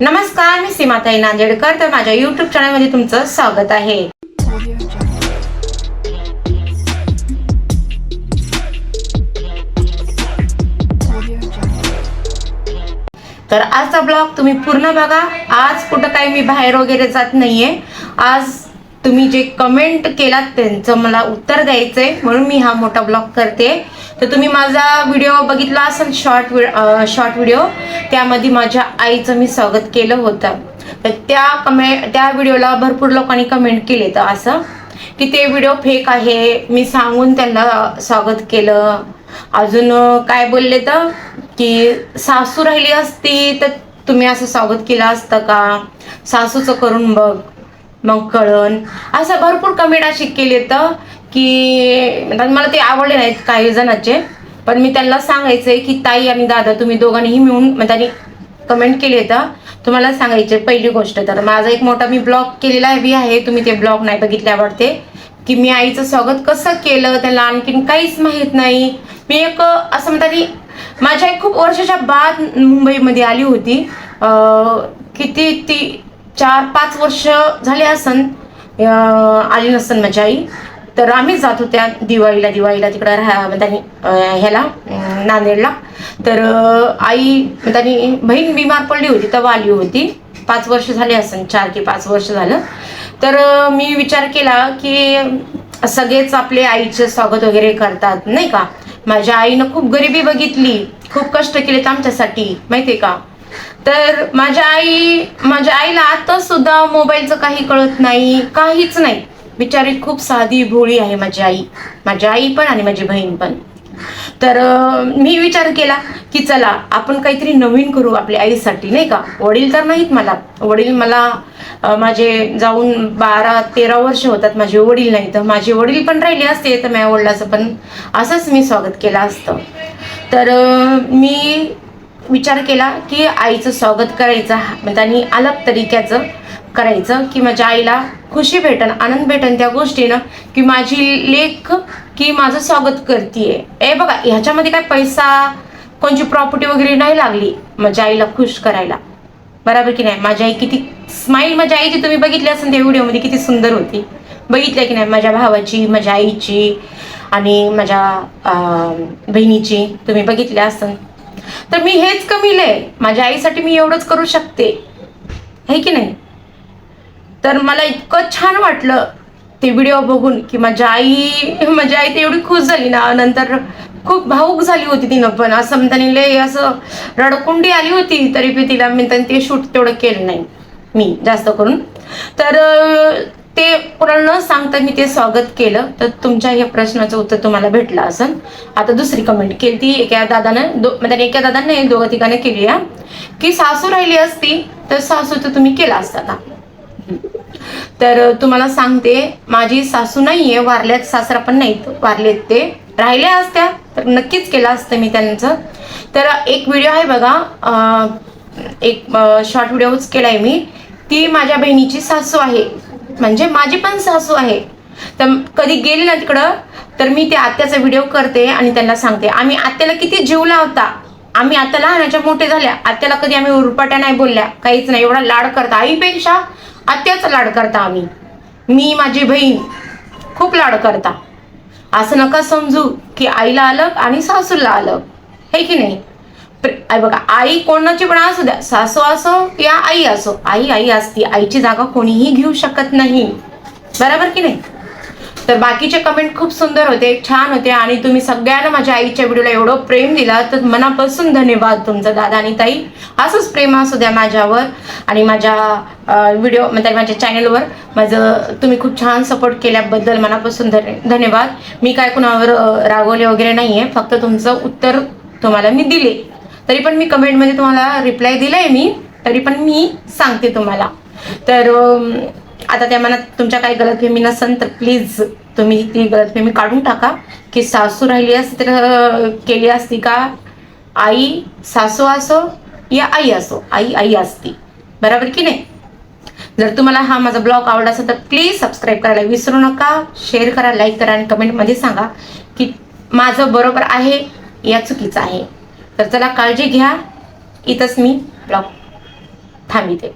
नमस्कार मी सीमाताई नांदेडकर. तर माझ्या युट्यूब चॅनलमध्ये तुमचं स्वागत आहे. तर आजचा ब्लॉग तुम्ही पूर्ण बघा. आज कुठं काही मी बाहेर वगैरे जात नाहीये. आज तुम्ही जे कमेंट केलात त्यांचं मला उत्तर द्यायचंय. म्हणून मी हा मोठा ब्लॉग करते. तर तुम्ही माझा व्हिडिओ बघितला असेल शॉर्ट शॉर्ट व्हिडिओ त्यामध्ये माझ्या आईचं मी स्वागत केलं होतं. तर त्या कमे त्या व्हिडिओला भरपूर लोकांनी कमेंट केले तर असं की ते व्हिडिओ फेक आहे मी सांगून त्यांना स्वागत केलं. अजून काय बोलले तर की सासू राहिली असती तर तुम्ही असं स्वागत केलं असतं का? सासूचं करून बघ मग कळण असं भरपूर कमेंट अशी केली तर की मला ते आवडले नाहीत काही जणांचे. पण मी त्यांना सांगायचंय की ताई आणि दादा तुम्ही दोघांनीही मिळून म्हणजे त्यांनी कमेंट केली होता तुम्हाला सांगायचे पहिली गोष्ट. तर माझा एक मोठा मी ब्लॉग केलेला बी आहे तुम्ही ते ब्लॉग नाही बघितले आवडते की मी आईचं स्वागत कसं केलं त्याला आणखीन काहीच माहीत नाही. मी एक असं म्हणतात माझ्या एक खूप वर्षाच्या बाद मुंबईमध्ये आली होती. किती ती चार पाच वर्ष झाले असन आली नसन माझी आई. तर आम्ही जात होत्या दिवाळीला दिवाळीला तिकडं राहा म्हणजे त्यांनी ह्याला नांदेडला. तर आई म्हणजे त्यांनी बहीण बिमार पडली होती तेव्हा आली होती. पाच वर्ष झाले असन चार की पाच वर्ष झालं. तर मी विचार केला की सगळेच आपले आईचे स्वागत वगैरे करतात नाही का? माझ्या आईनं खूप गरिबी बघितली खूप कष्ट केलेत आमच्यासाठी माहितीये का? तर माझ्या आई माझ्या आईला आता सुद्धा मोबाईलचं काही कळत नाही काहीच नाही. बिचारी खूप साधी भोळी आहे माझी आई. माझी आई पण आणि माझी बहीण पण. तर मी विचार केला की चला आपण काहीतरी नवीन करू आपल्या आईसाठी नाही का? वडील तर नाहीत मला. वडील मला माझे जाऊन बारा तेरा वर्ष होतात. माझे वडील नाही तर माझे वडील पण राहिले असते तर माझ्या वडिलाचं पण. असंच मी स्वागत केलं असतं. तर मी विचार केला की आईचं स्वागत करायचं म्हणजे त्यांनी अलग तरीक्याचं करायचं की माझ्या आईला खुशी भेटन आनंद भेटन त्या गोष्टीनं की माझी लेख की माझं स्वागत करते ए बघा ह्याच्यामध्ये काय पैसा कोणची प्रॉपर्टी वगैरे नाही लागली माझ्या आईला खुश करायला. बरोबर की नाही. माझी आई किती स्माईल माझ्या आईची तुम्ही बघितली असेल त्या व्हिडिओमध्ये किती सुंदर होती. बघितलं की नाही? माझ्या भावाची माझ्या आईची आणि माझ्या बहिणीची तुम्ही बघितल्या असेल तर मी हेच कमीलंय माझ्या आईसाठी मी एवढंच करू शकते. आहे की नाही? तर मला इतकं छान वाटलं ते व्हिडिओ बघून की माझ्या आई माझी आई ते एवढी खुश झाली ना. नंतर खूप भाऊक झाली होती तिनं पण. असं म्हणताना लय असं रडकुंडी आली होती तरी बी तिला म्हणताना ते शूट तेवढं केलं नाही मी जास्त करून. तर ते कोणाला न सांगता मी ते स्वागत केलं. तर तुमच्या या प्रश्नाचं उत्तर तुम्हाला भेटलं असं आता दुसरी कमेंट केली ती एका दादानं दो म्हणजे एका दादानं दोघं तिघांनी केली आहे. की सासू राहिली असती तर सासू तर तुम्ही केला असता आता तर तुम्हाला सांगते माझी सासू नाहीये वारल्यात सासरा पण नाहीत. वारलेत ते. राहिल्या असत्या तर नक्कीच केलं असतं मी त्यांचं. तर एक व्हिडिओ आहे बघा एक शॉर्ट व्हिडिओच केलाय मी. ती माझ्या बहिणीची सासू आहे. म्हणजे माझी पण सासू आहे. तर कधी गेली ना तिकडं तर मी त्या आत्याचा व्हिडिओ करते आणि त्यांना सांगते. आम्ही आत्याला किती जीव लावता. आम्ही आता लहानाच्या मोठे झाल्या. आत्याला कधी आम्ही उरपाट्या नाही बोलल्या. काहीच नाही. एवढा लाड करता. आईपेक्षा आत्याच लाड करता आम्ही. मी माझी बहीण खूप लाड करता. असं नका समजू की आईला अलग आणि सासूला अलग हे की नाही? आई बघा आई कोणाची पण असू द्या सासू असो या आई असो आई आई असती आईची जागा कोणीही घेऊ शकत नाही. बरोबर की नाही? तर बाकीचे कमेंट खूप सुंदर होते छान होते आणि तुम्ही सगळ्यांना माझ्या आईच्या व्हिडिओला एवढं प्रेम दिला तर मनापासून धन्यवाद तुमचं दादा आणि ताई. असंच प्रेम असू द्या माझ्यावर आणि माझ्या व्हिडिओ म्हणजे माझ्या चॅनलवर माझं तुम्ही खूप छान सपोर्ट केल्याबद्दल मनापासून धन्य धन्यवाद. मी काय कुणावर रागवले वगैरे नाही आहे फक्त तुमचं उत्तर तुम्हाला मी दिले. तरी पण मी कमेंटमध्ये तुम्हाला रिप्लाय दिलाय मी तरी पण मी सांगते तुम्हाला. तर आता त्या मनात तुमच्या काही गलतफेमी नसेल तर प्लीज तुम्ही ती गलतफेमी काढून टाका. की सासू राहिली असती तर केली असती का? आई सासू असो या आई असो आई आई असती. बरोबर की नाही? जर तुम्हाला हा माझा ब्लॉग आवडला असेल तर प्लीज सबस्क्राईब करायला विसरू नका. शेअर करा लाईक करा आणि कमेंटमध्ये सांगा की माझं बरोबर आहे या चुकीचं आहे. तर चला काळजी घ्या. इथंच मी ब्लॉग थांबिते.